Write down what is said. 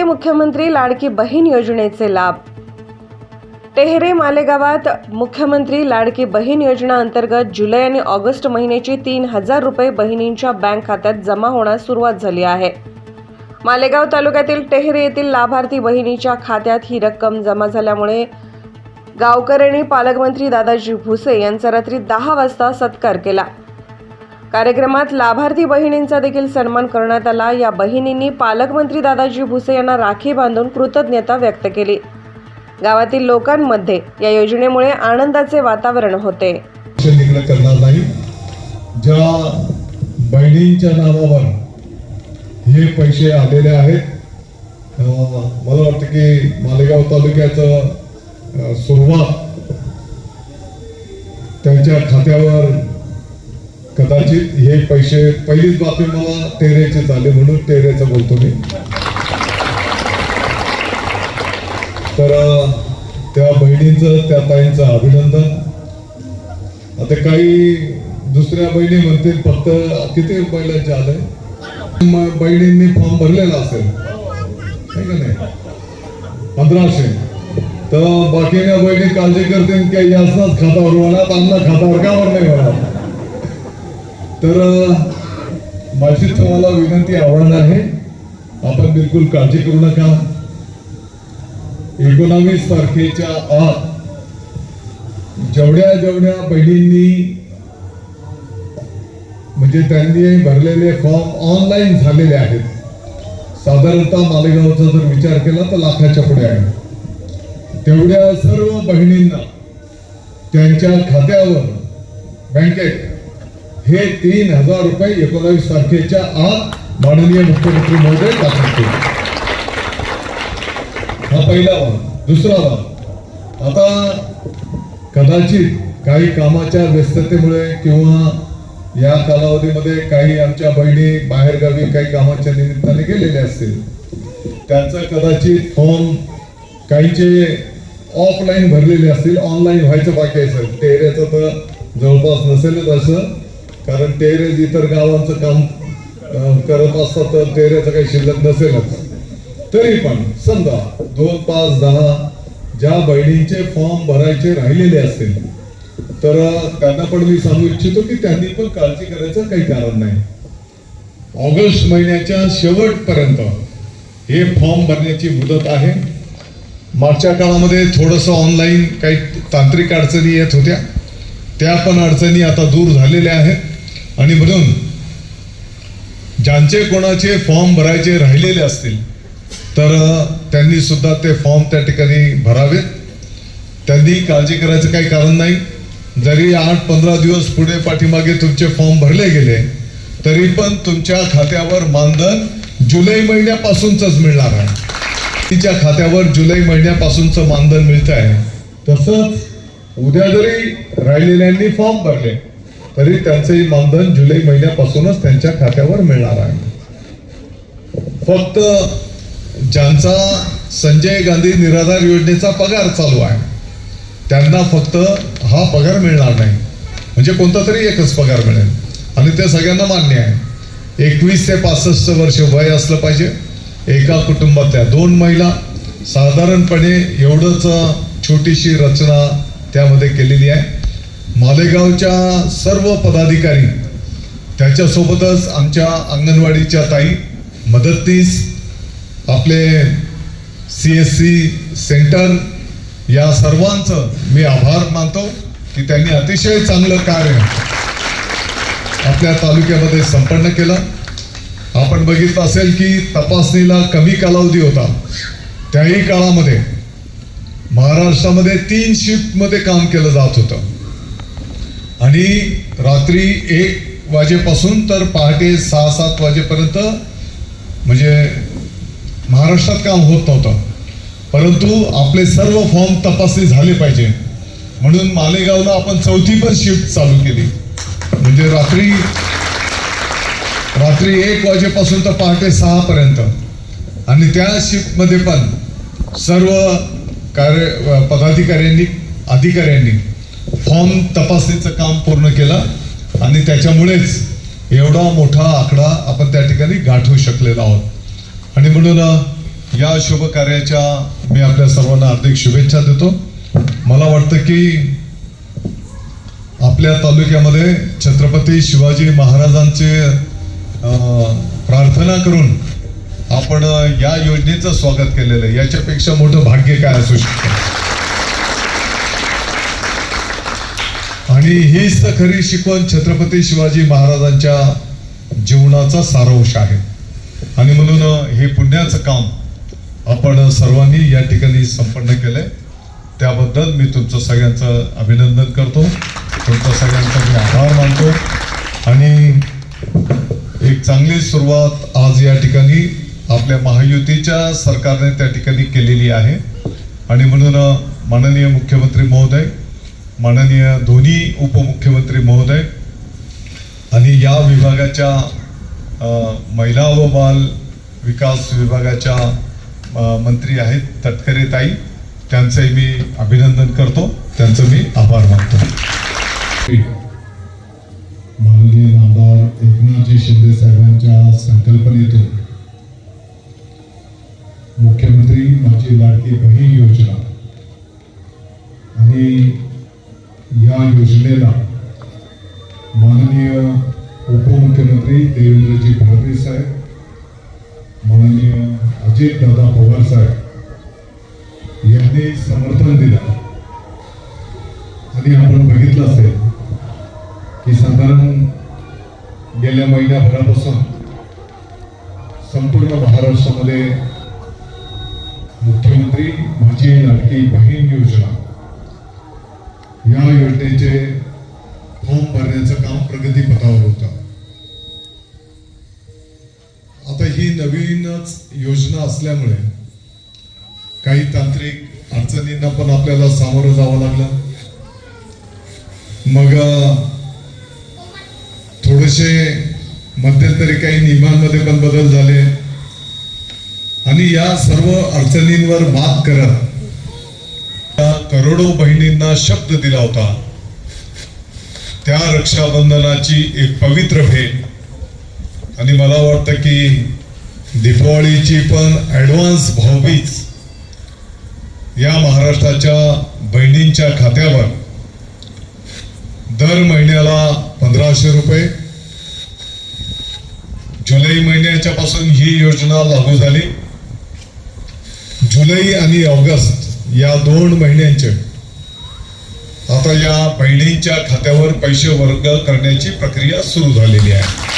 टेहरे मुख्यमंत्री लाडकी बहीण योजनेचे लाभ. टेहरे मालेगावात मुख्यमंत्री लाडकी बहीण योजना अंतर्गत जुलै आणि ऑगस्ट महिन्याची तीन हजार रुपये बहिणींच्या बँक खात्यात जमा होण्यास सुरुवात झाली आहे. मालेगाव तालुक्यातील टेहरे येथील लाभार्थी बहिणीच्या खात्यात ही रक्कम जमा झाल्यामुळे गावकऱ्यांनी पालकमंत्री दादाजी भुसे यांचा रात्री दहा वाजता सत्कार केला. कार्यक्रमात लाभार्थी बहिणींचा देखील सन्मान करण्यात आला. या बहिणींनी पालकमंत्री दादाजी भुसे यांना राखी बांधून कृतज्ञता व्यक्त केली. गावातील लोकांमध्ये या योजनेमुळे आनंदाचे वातावरण होते. करणार नाही. ज्या बहिणींच्या नावावर हे पैसे आलेले आहेत मला वाटतं की मालेगाव तालुक्याचं सुरुवात त्यांच्या खात्यावर कदाचित हे पैसे पहिलीच बातमी मला टेरेचे झाले म्हणून टेरेचं बोलतो मी. तर त्या बहिणींचं त्या ताईंचं अभिनंदन. आता काही दुसऱ्या बहिणी म्हणतील फक्त किती बैलांचे आलंय बहिणींनी फॉर्म भरलेला असेल. का नाही? पंधराशे. तर बाकीच्या बहिणी काळजी करतील की यासनाच खातावर होणार आमना खातावर का वर नाही होणार तर माझी तुम्हाला विनंती आव्हान आहे. आपण बिलकुल काळजी करू नका. एकोणावीस तारखेच्या आत जेवढ्या जेवढ्या बहिणींनी म्हणजे त्यांनी भरलेले फॉर्म ऑनलाईन झालेले आहेत. साधारणतः मालेगावचा जर विचार केला तर लाखाच्या पुढे आहे. तेवढ्या सर्व बहिणींना त्यांच्या खात्यावर बँकेत हे तीन हजार रुपये एकोणावीस तारखेच्या आत माननीय मुख्यमंत्री महोदय दाखल केले. हा पहिला भाग दुसरा भाग आता कदाचित काही कामाच्या व्यस्ततेमुळे किंवा या कालावधीमध्ये काही आमच्या बहिणी बाहेरगावी काही कामाच्या निमित्ताने गेलेल्या असतील त्यांचं कदाचित फॉर्म काहीचे ऑफलाईन भरलेले असतील ऑनलाईन व्हायचं बाकी असेल. एरियाचं तर जवळपास नसेलच असं. कारण टेरेज इतर गावांचं काम करत असतात तर टेरेचं काही शिल्लक नसेलच. तरी पण समजा दोन पाच दहा ज्या बहिणींचे फॉर्म भरायचे राहिलेले असतील तर त्यांना पण मी सांगू इच्छितो की त्यांनी पण काळजी करायचं काही कारण नाही. ऑगस्ट महिन्याच्या शेवटपर्यंत हे फॉर्म भरण्याची मुदत आहे. मागच्या काळामध्ये थोडंसं ऑनलाईन काही तांत्रिक अडचणी येत होत्या. त्या पण अडचणी आता दूर झालेल्या आहेत. आणि म्हणून ज्यांचे कोणाचे फॉर्म भरायचे राहिलेले असतील तर त्यांनी सुद्धा ते फॉर्म त्या ठिकाणी भरावेत. त्यांनी काळजी करायचं काही कारण नाही. जरी आठ पंधरा दिवस पुढे पाठीमागे तुमचे फॉर्म भरले गेले तरी पण तुमच्या खात्यावर मानधन जुलै महिन्यापासूनच मिळणार आहे. तिच्या खात्यावर जुलै महिन्यापासूनच मानधन मिळत आहे तसंच उद्या जरी राहिलेल्यांनी फॉर्म भरले तरी त्यांचंही मानधन जुलै महिन्यापासूनच त्यांच्या खात्यावर मिळणार आहे. फक्त ज्यांचा संजय गांधी निराधार योजनेचा पगार चालू आहे त्यांना फक्त हा पगार मिळणार नाही. म्हणजे कोणता तरी एकच पगार मिळेल. आणि ते सगळ्यांना मान्य आहे. एकवीस ते पासष्ट वर्ष वय असलं पाहिजे. एका कुटुंबातल्या दोन महिला साधारणपणे एवढंच छोटीशी रचना त्यामध्ये केलेली आहे. मालेगावच्या सर्व पदाधिकारी त्याच्यासोबतच आमच्या अंगणवाडीच्या ताई मदतनीस आपले सी एस सी सेंटर या सर्वांचं मी आभार मानतो की त्यांनी अतिशय चांगलं कार्य आपल्या तालुक्यामध्ये संपन्न केलं. आपण बघितलं असेल की तपासणीला कमी कालावधी होता. त्याही काळामध्ये महाराष्ट्रामध्ये तीन शिफ्टमध्ये काम केलं जात होतं. आणि रात्री एक वाजेपासून तर पहाटे सहा सात वाजेपर्यंत म्हणजे महाराष्ट्रात काम होत नव्हतं. परंतु आपले सर्व फॉर्म तपासणी झाले पाहिजे. म्हणून मालेगावला आपण चौथी पण शिफ्ट चालू केली. म्हणजे रात्री रात्री एक वाजेपासून तर पहाटे सहापर्यंत आणि त्या शिफ्टमध्ये पण सर्व कार्य पदाधिकाऱ्यांनी अधिकाऱ्यांनी फॉर्म तपासणीचं काम पूर्ण केलं आणि त्याच्यामुळेच एवढा मोठा आकडा आपण त्या ठिकाणी गाठवू शकलेलो आहोत. आणि म्हणून या शुभ कार्याच्या मी आपल्या सर्वांना हार्दिक शुभेच्छा देतो. मला वाटतं की आपल्या तालुक्यामध्ये छत्रपती शिवाजी महाराजांचे प्रार्थना करून आपण या योजनेचं स्वागत केलेलं आहे. याच्यापेक्षा मोठं भाग्य काय असू शकतं? आणि हीच तर खरी शिकवण छत्रपती शिवाजी महाराजांच्या जीवनाचा सारांश आहे. आणि म्हणून हे पुण्याचं काम आपण सर्वांनी या ठिकाणी संपन्न केलंय. त्याबद्दल मी तुमचं सगळ्यांचं अभिनंदन करतो. तुमचं सगळ्यांचा मी आभार मानतो. आणि एक चांगली सुरुवात आज या ठिकाणी आपल्या महायुतीच्या सरकारने त्या ठिकाणी केलेली आहे. आणि म्हणून माननीय मुख्यमंत्री महोदय माननीय दोन्ही उपमुख्यमंत्री महोदय आणि या विभागाच्या महिला व बाल विकास विभागाच्या मंत्री आहेत तटकरे ताई. त्यांचंही मी अभिनंदन करतो. त्यांचं मी आभार मानतो. माननीय आमदार एकनाथजी शिंदे साहेबांच्या संकल्पनेतून मुख्यमंत्री माझी लाडकी बहीण योजना आणि या योजनेला माननीय उपमुख्यमंत्री देवेंद्रजी फडणवीस साहेब माननीय अजितदादा पवार साहेब यांनी समर्थन दिलं. आणि आपण बघितलं असेल की साधारण गेल्या महिन्याभरापासून संपूर्ण महाराष्ट्रामध्ये मुख्यमंत्री माझी लाडकी बहीण योजना या योजनेचे फॉर्म भरण्याचं काम प्रगतीपथावर होतं. आता ही नवीनच योजना असल्यामुळे काही तांत्रिक अडचणींना पण आपल्याला सामोरं जावं लागलं. मग थोडेसे मध्यंतरी काही नियमांमध्ये पण बदल झाले. आणि या सर्व अडचणींवर मात करत करोडो बहिणींना शब्द दिला होता. त्या रक्षाबंधनाची एक पवित्र भेट. आणि मला वाटतं की दीपावळीची पण ॲडव्हान्स भाऊबीज या महाराष्ट्राच्या बहिणींच्या खात्यावर दर महिन्याला पंधराशे रुपये. जुलै महिन्याच्या पासून ही योजना लागू झाली. जुलै आणि ऑगस्ट या दोन महिन्यांचे. आता या बहिणींच्या खात्यावर पैसे वर्ग करण्याची प्रक्रिया सुरू झालेली आहे.